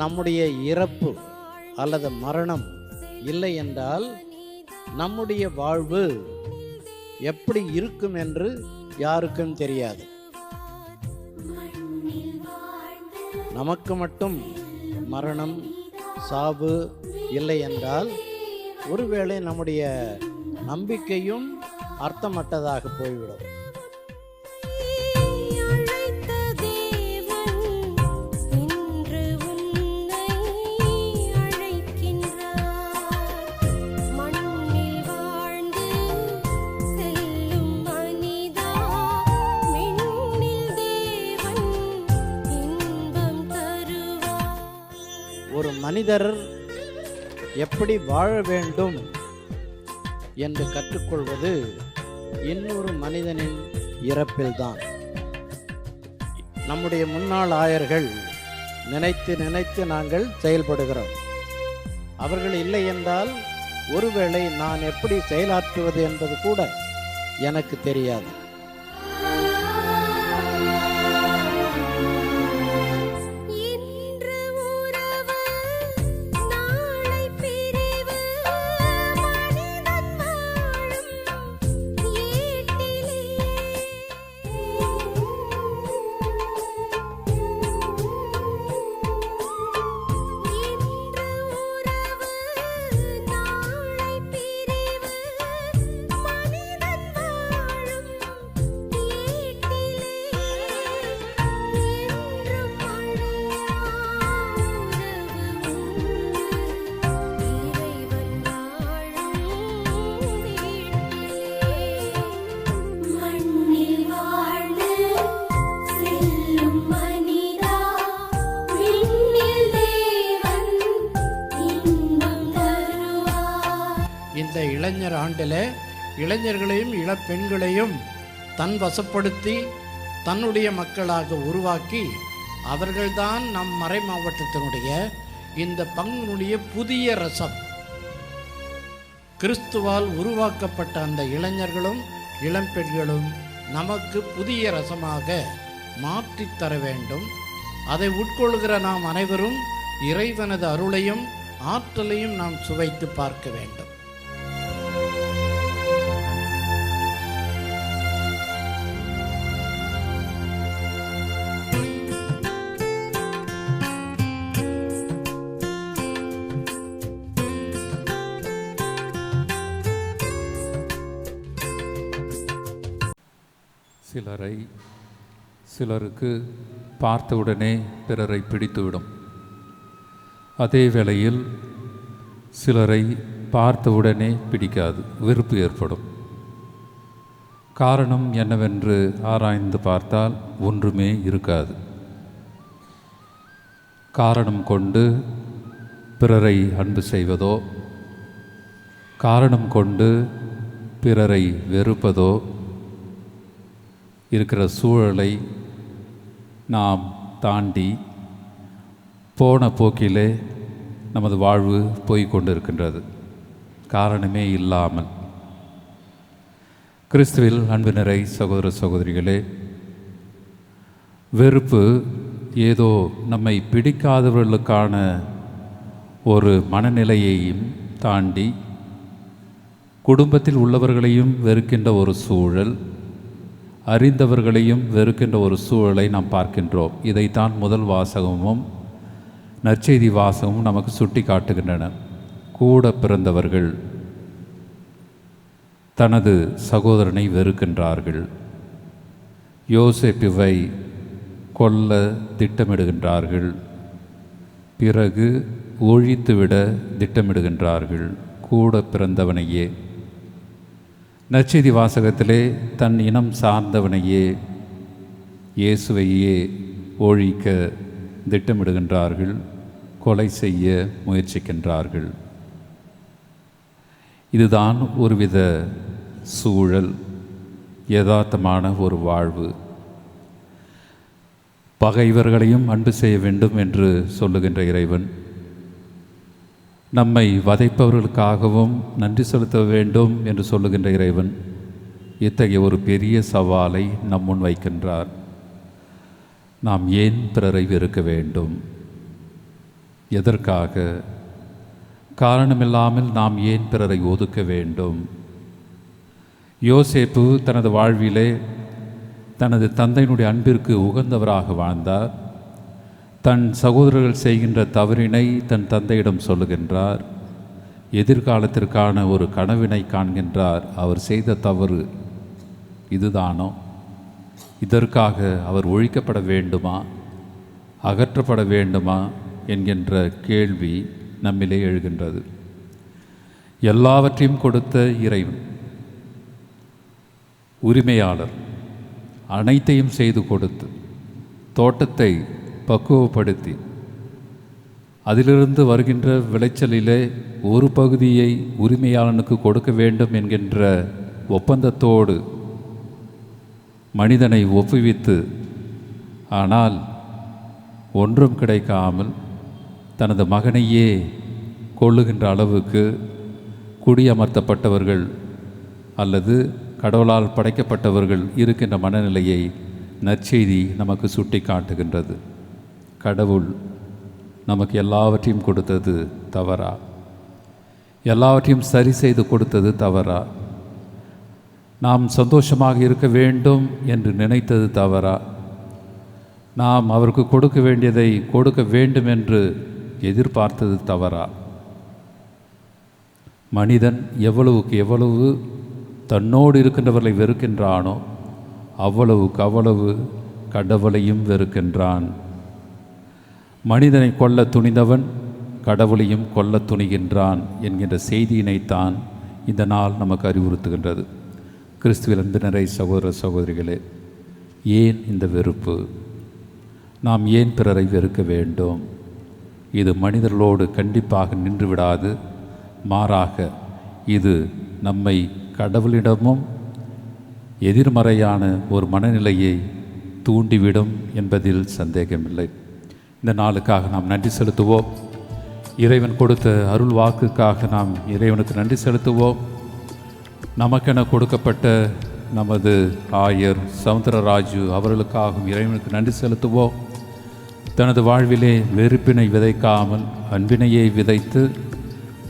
நம்முடைய இறப்பு அல்லது மரணம் இல்லை என்றால் நம்முடைய வாழ்வு எப்படி இருக்கும் என்று யாருக்கும் தெரியாது. நமக்கு மட்டும் மரணம் சாவு இல்லை என்றால் ஒருவேளை நம்முடைய நம்பிக்கையும் அர்த்தமற்றதாக போய்விடும். மனிதர் எப்படி வாழ வேண்டும் என்று கற்றுக்கொள்வது இன்னொரு மனிதனின் இறப்பில்தான். நம்முடைய முன்னாள் ஆயர்கள் நினைத்து நினைத்து நாங்கள் செயல்படுகிறோம். அவர்கள் இல்லை என்றால் ஒருவேளை நான் எப்படி செயலாற்றுவது என்பது கூட எனக்கு தெரியாது. ஆண்டில் இளைஞர்களையும் இளப்பெண்களையும் தன் வசப்படுத்தி தன்னுடைய மக்களாக உருவாக்கி அவர்கள்தான் நம் மறை மாவட்டத்தினுடைய இந்த பங்கினுடைய புதிய ரசம். கிறிஸ்துவால் உருவாக்கப்பட்ட அந்த இளைஞர்களும் இளம்பெண்களும் நமக்கு புதிய ரசமாக மாற்றித் தர வேண்டும். அதை உட்கொள்கிற நாம் அனைவரும் இறைவனது அருளையும் ஆற்றலையும் நாம் சுவைத்து பார்க்க வேண்டும். சிலரை சிலருக்கு பார்த்தவுடனே பிறரை பிடித்துவிடும். அதே வேளையில் சிலரை பார்த்தவுடனே பிடிக்காது வெறுப்பு ஏற்படும். காரணம் என்னவென்று ஆராய்ந்து பார்த்தால் ஒன்றுமே இருக்காது. காரணம் கொண்டு பிறரை அன்பு செய்வதோ காரணம் கொண்டு பிறரை வெறுப்பதோ இருக்கிற சூழலை நாம் தாண்டி போன போக்கிலே நமது வாழ்வு போய் இருக்கின்றது காரணமே இல்லாமல். கிறிஸ்துவில் அன்பினரை சகோதர சகோதரிகளே வெறுப்பு ஏதோ நம்மை பிடிக்காதவர்களுக்கான ஒரு மனநிலையையும் தாண்டி குடும்பத்தில் உள்ளவர்களையும் வெறுக்கின்ற ஒரு சூழல் அறிந்தவர்களையும் வெறுக்கின்ற ஒரு சூழலை நாம் பார்க்கின்றோம். இதைத்தான் முதல் வாசகமும் நற்செய்தி வாசகமும் நமக்கு சுட்டி காட்டுகின்றன கூட பிறந்தவர்கள் தனது சகோதரனை வெறுக்கின்றார்கள். யோசேப்புவை கொல்ல திட்டமிடுகின்றார்கள். பிறகு ஒழித்துவிட திட்டமிடுகின்றார்கள். கூட பிறந்தவனையே நற்செய்தி வாசகத்திலே தன் இனம் சார்ந்தவனையே இயேசுவையே ஒழிக்க திட்டமிடுகின்றார்கள் கொலை செய்ய முயற்சிக்கின்றார்கள். இதுதான் ஒருவித சூழல் யதார்த்தமான ஒரு வாழ்வு. பகைவர்களையும் அன்பு செய்ய வேண்டும் என்று சொல்லுகின்ற இறைவன் நம்மை வதைப்பவர்களுக்காகவும் நன்றி செலுத்த வேண்டும் என்று சொல்லுகின்ற இறைவன் இத்தகைய ஒரு பெரிய சவாலை நம் முன் வைக்கின்றார். நாம் ஏன் பிறரை வெறுக்க வேண்டும்? எதற்காக? காரணமில்லாமல் நாம் ஏன் பிறரை ஒதுக்க வேண்டும்? யோசேப்பு தனது வாழ்விலே தனது தந்தையினுடைய அன்பிற்கு உகந்தவராக வாழ்ந்தார். தன் சகோதரர்கள் செய்கின்ற தவறினை தன் தந்தையிடம் சொல்லுகின்றார். எதிர்காலத்திற்கான ஒரு கனவினை காண்கின்றார். அவர் செய்த தவறு இதுதானோ? இதற்காக அவர் ஒழிக்கப்பட வேண்டுமா? அகற்றப்பட வேண்டுமா? என்கின்ற கேள்வி நம்மிலே எழுகின்றது. எல்லாவற்றையும் கொடுத்த இறைவன் உரிமையாளர் அனைத்தையும் செய்து கொடுத்து தோட்டத்தை பக்குவப்படுத்தி. அதிலிருந்து வருகின்ற விளைச்சலிலே ஒரு பகுதியை உரிமையாளனுக்கு கொடுக்க வேண்டும் என்கின்ற ஒப்பந்தத்தோடு மனிதனை ஒப்புவித்து ஆனால் ஒன்றும் கிடைக்காமல் தனது மகனையே கொள்ளுகின்ற அளவுக்கு குடியமர்த்தப்பட்டவர்கள் அல்லது கடவுளால் படைக்கப்பட்டவர்கள் இருக்கின்ற மனநிலையை நற்செய்தி நமக்கு சுட்டி காட்டுகின்றது கடவுள் நமக்கு எல்லாவற்றையும் கொடுத்தது தவறா? எல்லாவற்றையும் சரி செய்து கொடுத்தது தவறா? நாம் சந்தோஷமாக இருக்க வேண்டும் என்று நினைத்தது தவறா? நாம் அவருக்கு கொடுக்க வேண்டியதை கொடுக்க வேண்டும் என்று எதிர்பார்த்தது தவறா? மனிதன் எவ்வளவுக்கு எவ்வளவு தன்னோடு இருக்கின்றவர்களை வெறுக்கின்றானோ அவ்வளவுக்கு அவ்வளவு கடவுளையும் வெறுக்கின்றான். மனிதனை கொல்ல துணிந்தவன் கடவுளையும் கொல்ல துணிகின்றான் என்கின்ற செய்தியினைத்தான் இந்த நாள் நமக்கு அறிவுறுத்துகின்றது. கிறிஸ்துவில் அன்பினரை சகோதர சகோதரிகளே ஏன் இந்த வெறுப்பு? நாம் ஏன் பிறரை வெறுக்க வேண்டும்? இது மனிதர்களோடு கண்டிப்பாக நின்று விடாது மாறாக இது நம்மை கடவுளிடமும் எதிர்மறையான ஒரு மனநிலையை தூண்டிவிடும் என்பதில் சந்தேகமில்லை. இந்த நாளுக்காக நாம் நன்றி செலுத்துவோம். இறைவன் கொடுத்த அருள் வாக்குக்காக நாம் இறைவனுக்கு நன்றி செலுத்துவோம். நமக்கென கொடுக்கப்பட்ட நமது ஆயர் சவுந்தரராஜு அவர்களுக்காகவும் இறைவனுக்கு நன்றி செலுத்துவோம். தனது வாழ்விலே வெறுப்பினை விதைக்காமல் அன்பினையே விதைத்து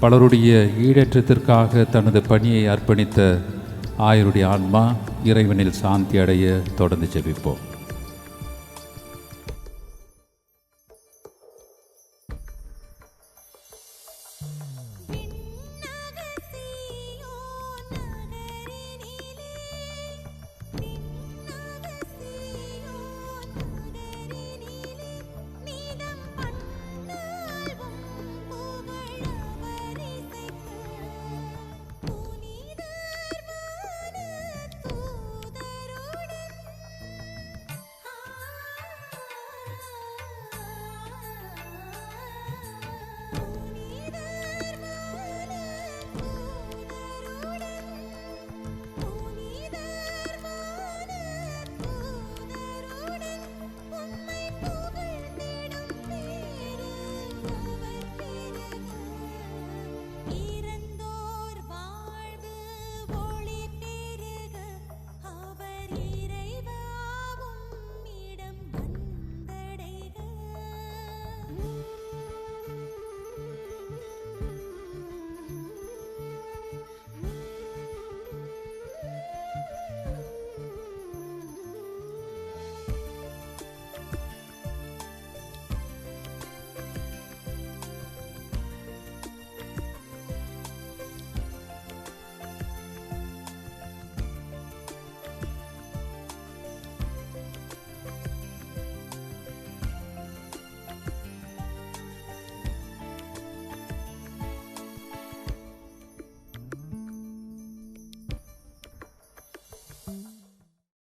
பலருடைய ஈடேற்றத்திற்காக தனது பணியை அர்ப்பணித்த ஆயருடைய ஆன்மா இறைவனில் சாந்தி அடைய தொடர்ந்து ஜெபிப்போம்.